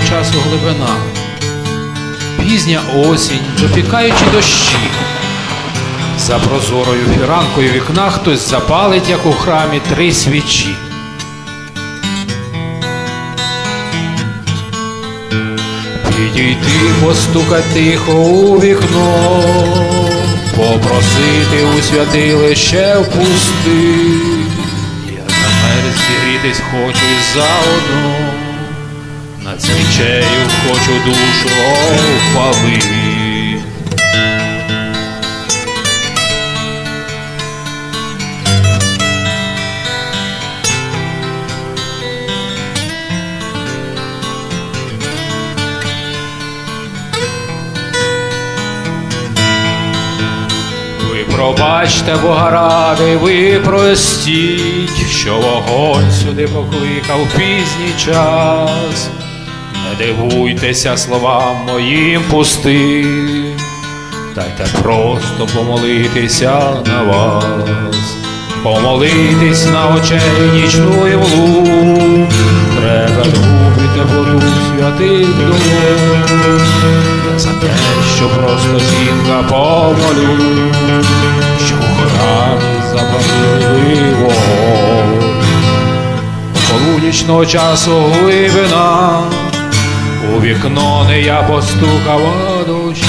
часу глибина. Пізня осінь, допікаючи дощі. За прозорою фіранкою вікна хтось запалить, як у храмі, три свічі. Підійти, постукати тихо у вікно, попросити у святилище впусти. Я замерз зігрітись хочу і заодно, над свічею хочу душу опалити. Ви пробачте, Бога ради, ви простіть, що вогонь сюди покликав пізній час. Дивуйтеся словам моїм пустим, дайте просто помолитися на вас, помолитись на очей нічну і влу, треба другу теплоту святих. Я за те, що просто жінка помолю, що в храмі запалили вогонь. Полунічного часу глибина, у вікно не я постукав а дощі,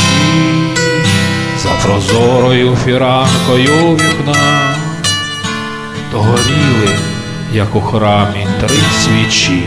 за прозорою фіранкою вікна, то горіли, як у храмі, три свічі.